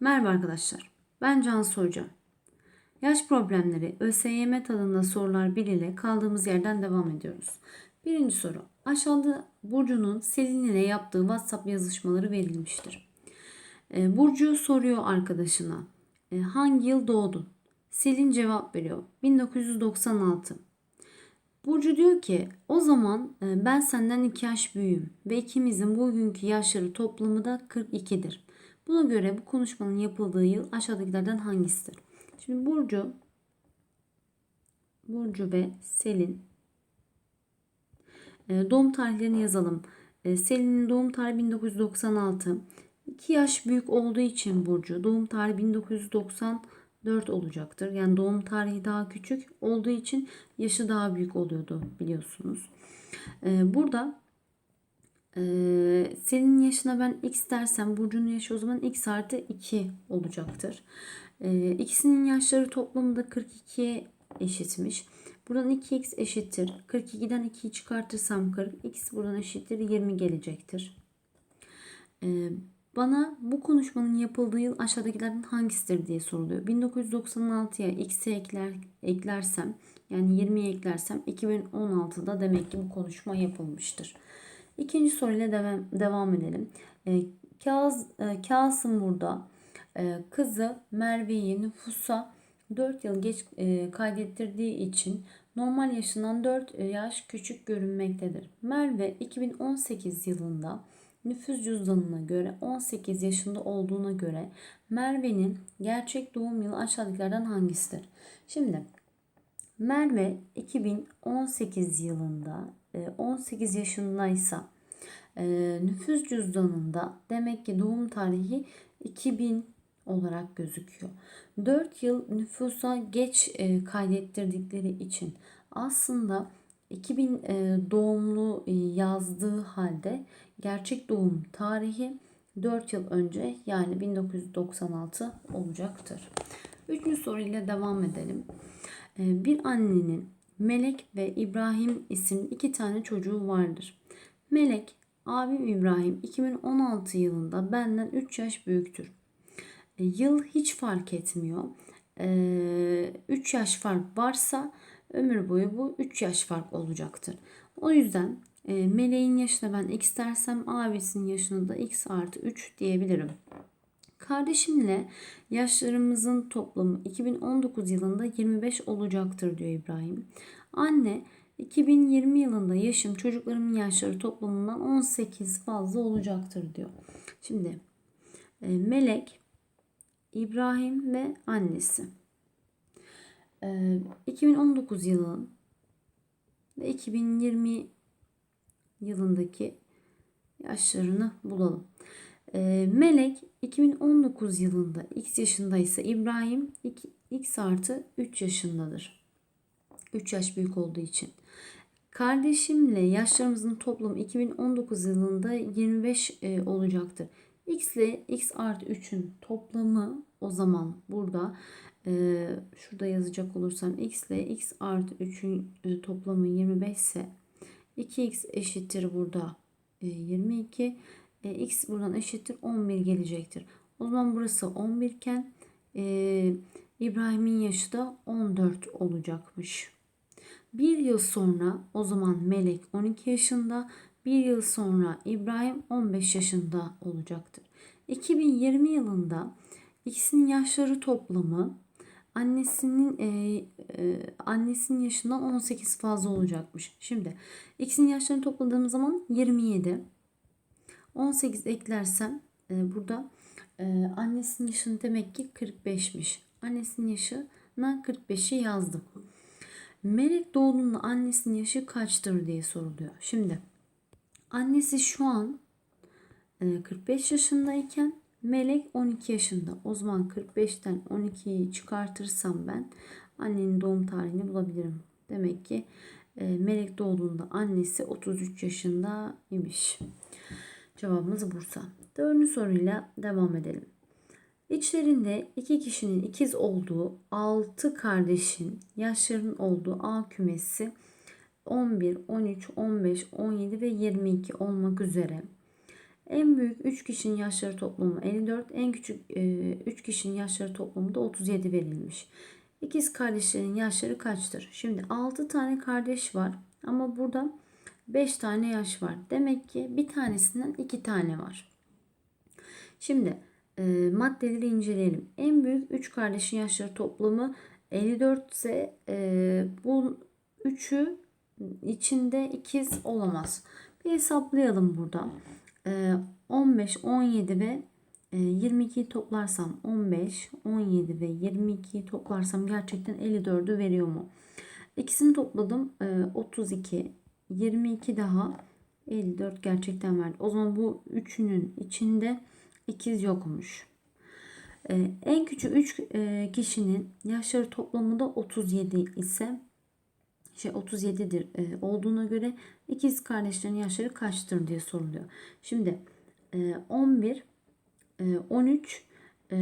Merhaba arkadaşlar. Ben Cansu Hoca. Yaş problemleri ÖSYM tadında sorular 1 ile kaldığımız yerden devam ediyoruz. Birinci soru. Aşağıda Burcu'nun Selin ile yaptığı WhatsApp yazışmaları verilmiştir. Ee, Burcu soruyor arkadaşına. "E, hangi yıl doğdun? Selin cevap veriyor. 1996. Burcu diyor ki o zaman e, ben senden 2 yaş büyüğüm ve ikimizin bugünkü yaşları toplamı da 42'dir. Buna göre bu konuşmanın yapıldığı yıl aşağıdakilerden hangisidir? Şimdi Burcu Burcu ve Selin e, doğum tarihlerini yazalım. E, Selin'in doğum tarihi 1996. 2 yaş büyük olduğu için Burcu doğum tarihi 1994 olacaktır. Yani doğum tarihi daha küçük olduğu için yaşı daha büyük oluyordu biliyorsunuz. E, burada senin yaşına ben x dersem Burcu'nun yaşı o zaman x artı 2 olacaktır. Ee, ikisinin yaşları toplamı da 42'ye eşitmiş. Buradan 2x eşittir. 42'den 2'yi çıkartırsam 40. x buradan eşittir 20 gelecektir. Ee, bana bu konuşmanın yapıldığı yıl aşağıdakilerden hangisidir diye soruluyor. 1996'ya x'e ekler, eklersem yani 20'ye eklersem 2016'da demek ki bu konuşma yapılmıştır. İkinci soruyla devam, devam edelim. E, Kaz, e, Kasım burada e, kızı Merve'yi nüfusa 4 yıl geç e, kaydettirdiği için normal yaşından 4 yaş küçük görünmektedir. Merve 2018 yılında nüfus cüzdanına göre 18 yaşında olduğuna göre Merve'nin gerçek doğum yılı aşağıdakilerden hangisidir? Şimdi Merve 2018 yılında 18 e, yaşındaysa e, nüfus cüzdanında demek ki doğum tarihi 2000 olarak gözüküyor. 4 yıl nüfusa geç e, kaydettirdikleri için aslında 2000 doğumlu yazdığı halde gerçek doğum tarihi 4 yıl önce yani 1996 olacaktır. Üçüncü soruyla devam edelim. Bir annenin Melek ve İbrahim isimli iki tane çocuğu vardır. Melek, abim İbrahim 2016 yılında benden 3 yaş büyüktür. Ee, yıl hiç fark etmiyor. 3 ee, yaş fark varsa ömür boyu bu 3 yaş fark olacaktır. O yüzden e, Meleğin yaşına ben x dersem abisinin yaşına da x artı 3 diyebilirim. Kardeşimle yaşlarımızın toplamı 2019 yılında 25 olacaktır diyor İbrahim. Anne 2020 yılında yaşım çocuklarımın yaşları toplamından 18 fazla olacaktır diyor. Şimdi e, Melek, İbrahim ve annesi. E, 2019 yılının ve 2020 yılındaki yaşlarını bulalım. E, Melek 2019 yılında x yaşındaysa İbrahim x artı 3 yaşındadır. 3 yaş büyük olduğu için. Kardeşimle yaşlarımızın toplamı 2019 yılında 25 e, olacaktır. X ile x artı 3'ün toplamı o zaman burada e, şurada yazacak olursam x ile x artı 3'ün e, toplamı 25 ise 2x eşittir burada e, 22 e, x buradan eşittir 11 gelecektir. O zaman burası 11 iken e, İbrahim'in yaşı da 14 olacakmış. Bir yıl sonra o zaman Melek 12 yaşında, bir yıl sonra İbrahim 15 yaşında olacaktır. 2020 yılında ikisinin yaşları toplamı annesinin e, e, annesinin yaşından 18 fazla olacakmış. Şimdi ikisinin yaşlarını topladığım zaman 27. 18 eklersem e, burada e, annesinin yaşını demek ki 45'miş. Annesinin yaşına 45'i yazdım. Melek doğduğunda annesinin yaşı kaçtır diye soruluyor. Şimdi annesi şu an 45 e, yaşındayken Melek 12 yaşında. O zaman 45'ten 12'yi çıkartırsam ben annenin doğum tarihini bulabilirim. Demek ki e, Melek doğduğunda annesi 33 yaşında imiş. Cevabımız Bursa. Dördüncü soruyla devam edelim. İçlerinde iki kişinin ikiz olduğu altı kardeşin yaşlarının olduğu A kümesi 11, 13, 15, 17 ve 22 olmak üzere En büyük 3 kişinin yaşları toplamı 54, en küçük 3 kişinin yaşları toplamı da 37 verilmiş. İkiz kardeşlerin yaşları kaçtır? Şimdi 6 tane kardeş var ama burada 5 tane yaş var. Demek ki bir tanesinden 2 tane var. Şimdi e, maddeleri inceleyelim. En büyük 3 kardeşin yaşları toplamı 54 ise e, bu üçü içinde ikiz olamaz. Bir hesaplayalım burada. E, 15, 17 ve 22'yi toplarsam 15, 17 ve 22'yi toplarsam gerçekten 54'ü veriyor mu? İkisini topladım 32, 22 daha 54 gerçekten verdi. O zaman bu üçünün içinde ikiz yokmuş. Ee, en küçük 3 e, kişinin yaşları toplamı da 37 ise şey 37'dir e, olduğuna göre ikiz kardeşlerin yaşları kaçtır diye soruluyor. Şimdi e, 11 e, 13 e,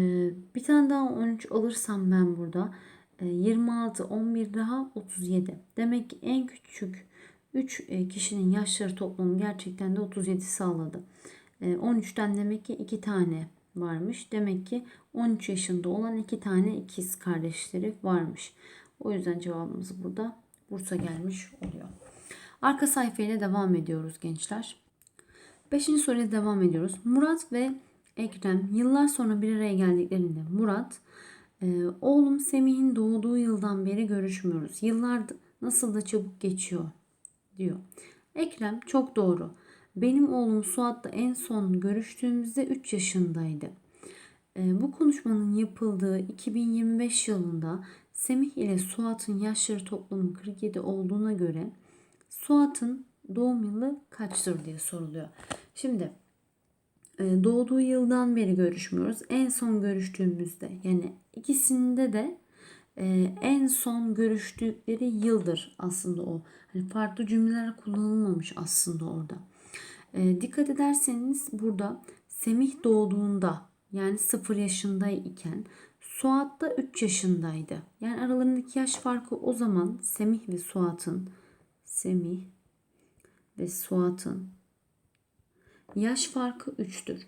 bir tane daha 13 alırsam ben burada e, 26 11 daha 37. Demek ki en küçük 3 e, kişinin yaşları toplamı gerçekten de 37 sağladı. 13'ten e, demek ki 2 tane varmış. Demek ki 13 yaşında olan 2 tane ikiz kardeşleri varmış. O yüzden cevabımız burada Bursa gelmiş oluyor. Arka sayfayla devam ediyoruz gençler. Beşinci soruya devam ediyoruz. Murat ve Ekrem yıllar sonra bir araya geldiklerinde Murat e, oğlum Semih'in doğduğu yıldan beri görüşmüyoruz. Yıllar nasıl da çabuk geçiyor diyor. Ekrem çok doğru. Benim oğlum Suat'la en son görüştüğümüzde 3 yaşındaydı. E, bu konuşmanın yapıldığı 2025 yılında Semih ile Suat'ın yaşları toplamı 47 olduğuna göre Suat'ın doğum yılı kaçtır diye soruluyor. Şimdi e, doğduğu yıldan beri görüşmüyoruz. En son görüştüğümüzde yani ikisinde de e, en son görüştükleri yıldır aslında o. Hani farklı cümleler kullanılmamış aslında orada. E, dikkat ederseniz burada Semih doğduğunda yani 0 yaşındayken Suat da 3 yaşındaydı. Yani aralarındaki yaş farkı o zaman Semih ve Suat'ın Semih ve Suat'ın yaş farkı 3'tür.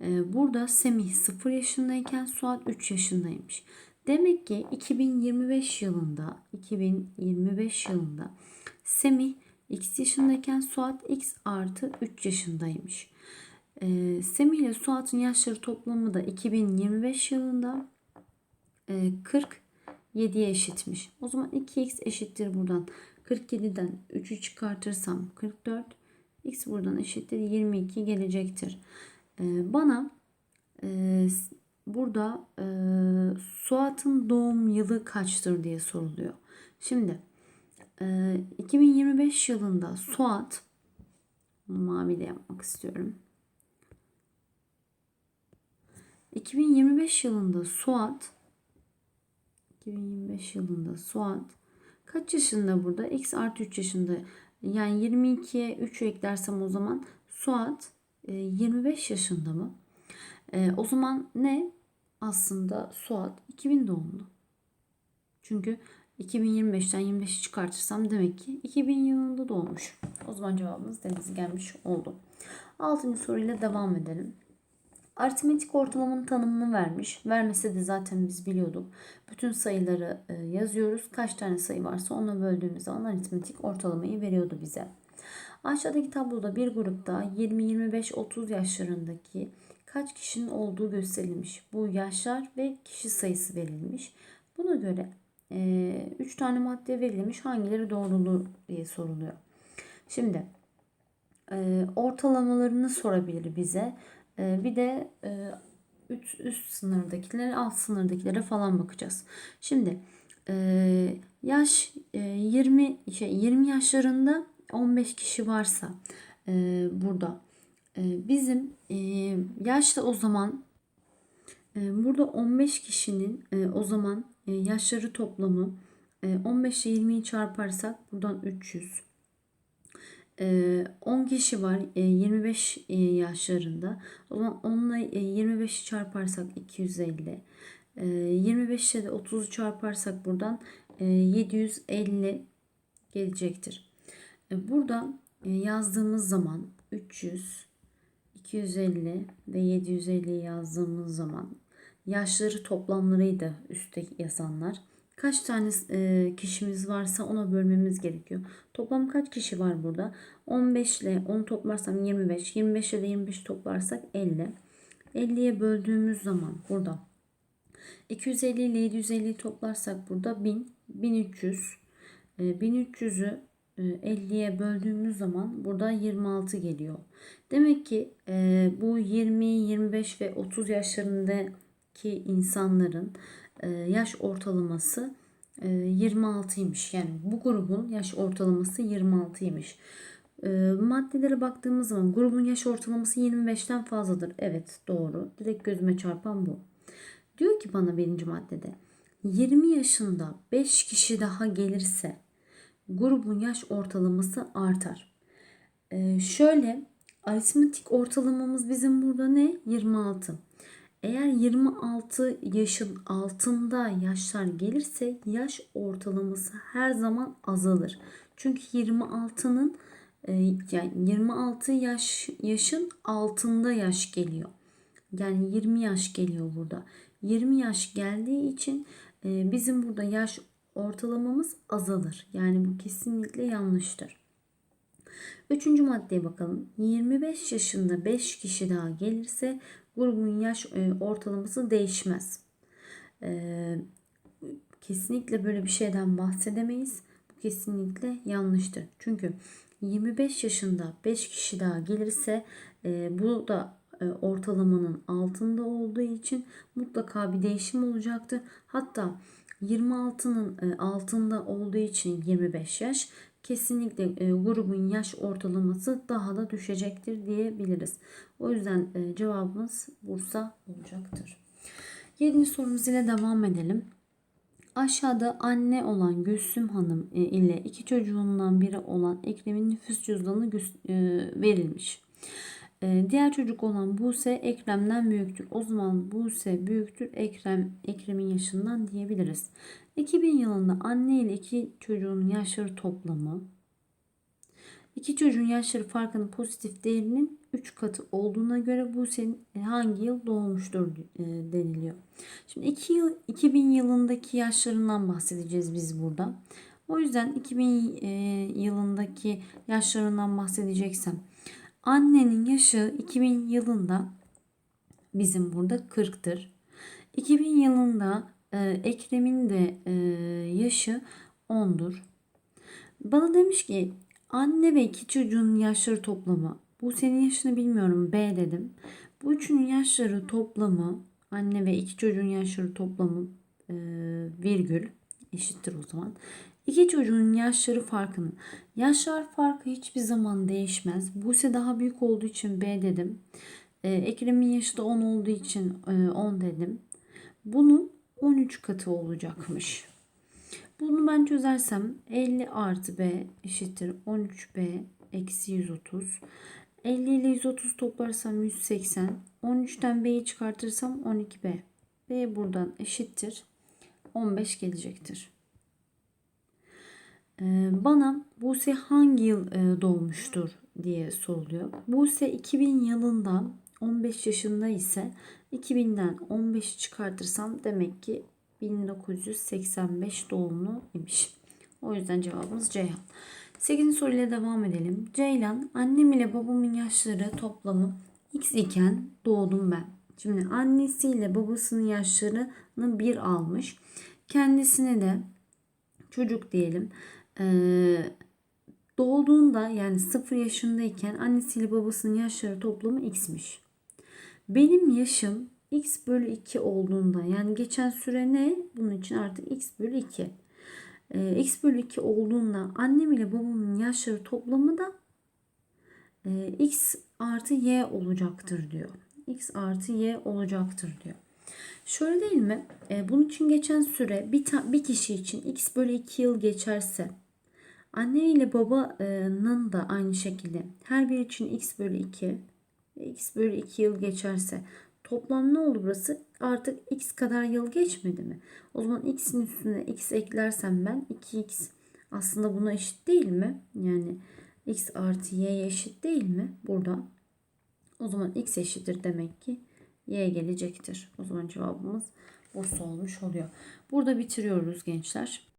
Ee, burada Semih 0 yaşındayken Suat 3 yaşındaymış. Demek ki 2025 yılında 2025 yılında Semih x yaşındayken Suat x artı 3 yaşındaymış. Ee, Semih ile Suat'ın yaşları toplamı da 2025 yılında e, 47'ye eşitmiş. O zaman 2x eşittir buradan. 47'den 3'ü çıkartırsam 44. X buradan eşittir 22 gelecektir. Ee, bana e, burada e, Suat'ın doğum yılı kaçtır diye soruluyor. Şimdi e, 2025 yılında Suat maviyle yapmak istiyorum. 2025 yılında Suat 2025 yılında Suat kaç yaşında burada? X artı 3 yaşında. Yani 22'ye 3 eklersem o zaman Suat 25 e, yaşında mı? E, o zaman ne? Aslında Suat 2000 doğumlu. Çünkü 2025'ten 25'i çıkartırsam demek ki 2000 yılında doğmuş. O zaman cevabımız deniz gelmiş oldu. Altıncı soruyla devam edelim. Aritmetik ortalamanın tanımını vermiş. Vermese de zaten biz biliyorduk. Bütün sayıları e, yazıyoruz. Kaç tane sayı varsa ona böldüğümüz zaman aritmetik ortalamayı veriyordu bize. Aşağıdaki tabloda bir grupta 20, 25, 30 yaşlarındaki kaç kişinin olduğu gösterilmiş. Bu yaşlar ve kişi sayısı verilmiş. Buna göre 3 e, tane madde verilmiş. Hangileri doğruluğu diye soruluyor. Şimdi e, ortalamalarını sorabilir bize. E, bir de e, üst, üst sınırdakilere, alt sınırdakilere falan bakacağız. Şimdi e, yaş e, 20 şey 20 yaşlarında 15 kişi varsa e, burada bizim e, yaşta o zaman e, burada 15 kişinin e, o zaman yaşları toplamı e, 15 ile 20'yi çarparsak buradan 300 10 kişi var 25 yaşlarında. O zaman 10 ile 25'i çarparsak 250. 25 ile de 30'u çarparsak buradan 750 gelecektir. Burada yazdığımız zaman 300, 250 ve 750 yazdığımız zaman yaşları toplamlarıydı üstte yazanlar. Kaç tane e, kişimiz varsa ona bölmemiz gerekiyor. Toplam kaç kişi var burada? 15 ile 10 toplarsam 25. 25 ile 25 toplarsak 50. 50'ye böldüğümüz zaman burada 250 ile 750 toplarsak burada 1000, 1300. E, 1300'ü 50'ye böldüğümüz zaman burada 26 geliyor. Demek ki e, bu 20, 25 ve 30 yaşlarındaki insanların e, yaş ortalaması e, 26'ymış. Yani bu grubun yaş ortalaması 26'ymış. E, maddelere baktığımız zaman grubun yaş ortalaması 25'ten fazladır. Evet doğru. Direkt gözüme çarpan bu. Diyor ki bana birinci maddede 20 yaşında 5 kişi daha gelirse grubun yaş ortalaması artar. Ee, şöyle aritmetik ortalamamız bizim burada ne? 26. Eğer 26 yaşın altında yaşlar gelirse yaş ortalaması her zaman azalır. Çünkü 26'nın e, yani 26 yaş yaşın altında yaş geliyor. Yani 20 yaş geliyor burada. 20 yaş geldiği için e, bizim burada yaş ortalamamız azalır. Yani bu kesinlikle yanlıştır. Üçüncü maddeye bakalım. 25 yaşında 5 kişi daha gelirse grubun yaş e, ortalaması değişmez. E, kesinlikle böyle bir şeyden bahsedemeyiz. Bu kesinlikle yanlıştır. Çünkü 25 yaşında 5 kişi daha gelirse e, bu da ortalamanın altında olduğu için mutlaka bir değişim olacaktır. Hatta 26'nın e, altında olduğu için 25 yaş kesinlikle e, grubun yaş ortalaması daha da düşecektir diyebiliriz. O yüzden e, cevabımız Bursa olacaktır. 7. sorumuz ile devam edelim. Aşağıda anne olan Gülsüm Hanım ile iki çocuğundan biri olan Ekrem'in nüfus cüzdanı verilmiş. Ee, diğer çocuk olan Buse Ekrem'den büyüktür. O zaman Buse büyüktür Ekrem Ekrem'in yaşından diyebiliriz. 2000 yılında anne ile iki çocuğun yaşları toplamı iki çocuğun yaşları farkının pozitif değerinin 3 katı olduğuna göre Buse'nin e, hangi yıl doğmuştur e, deniliyor. Şimdi 2 yıl 2000 yılındaki yaşlarından bahsedeceğiz biz burada. O yüzden 2000 e, yılındaki yaşlarından bahsedeceksem Annenin yaşı 2000 yılında bizim burada 40'tır. 2000 yılında e, Ekrem'in de e, yaşı 10'dur. Bana demiş ki anne ve iki çocuğun yaşları toplamı. Bu senin yaşını bilmiyorum B dedim. Bu üçünün yaşları toplamı anne ve iki çocuğun yaşları toplamı e, virgül eşittir o zaman. İki çocuğun yaşları farkını. Yaşlar farkı hiçbir zaman değişmez. Buse daha büyük olduğu için B dedim. Ee, Ekrem'in yaşı da 10 olduğu için e, 10 dedim. Bunun 13 katı olacakmış. Bunu ben çözersem 50 artı B eşittir 13B eksi 130. 50 ile 130 toplarsam 180. 13'ten B'yi çıkartırsam 12B. B buradan eşittir. 15 gelecektir. Ee, bana Buse hangi yıl e, doğmuştur diye soruluyor. Buse 2000 yılında 15 yaşında ise 2000'den 15 çıkartırsam demek ki 1985 doğumlu imiş. O yüzden cevabımız Ceyhan. 8. soruyla devam edelim. Ceylan annem ile babamın yaşları toplamı x iken doğdum ben. Şimdi annesiyle babasının yaşlarını bir almış. Kendisine de çocuk diyelim. Ee, doğduğunda yani 0 yaşındayken annesiyle babasının yaşları toplamı x'miş. Benim yaşım x bölü 2 olduğunda yani geçen süre ne? Bunun için artık x bölü 2. Ee, x bölü 2 olduğunda annem ile babamın yaşları toplamı da e, x artı y olacaktır diyor. x artı y olacaktır diyor. Şöyle değil mi? E, bunun için geçen süre bir, bir kişi için x bölü 2 yıl geçerse Anne ile babanın da aynı şekilde her bir için x bölü 2 x bölü 2 yıl geçerse toplam ne oldu burası? Artık x kadar yıl geçmedi mi? O zaman x'in üstüne x eklersem ben 2x aslında buna eşit değil mi? Yani x artı y'ye eşit değil mi burada? O zaman x eşittir demek ki y gelecektir. O zaman cevabımız Bursa olmuş oluyor. Burada bitiriyoruz gençler.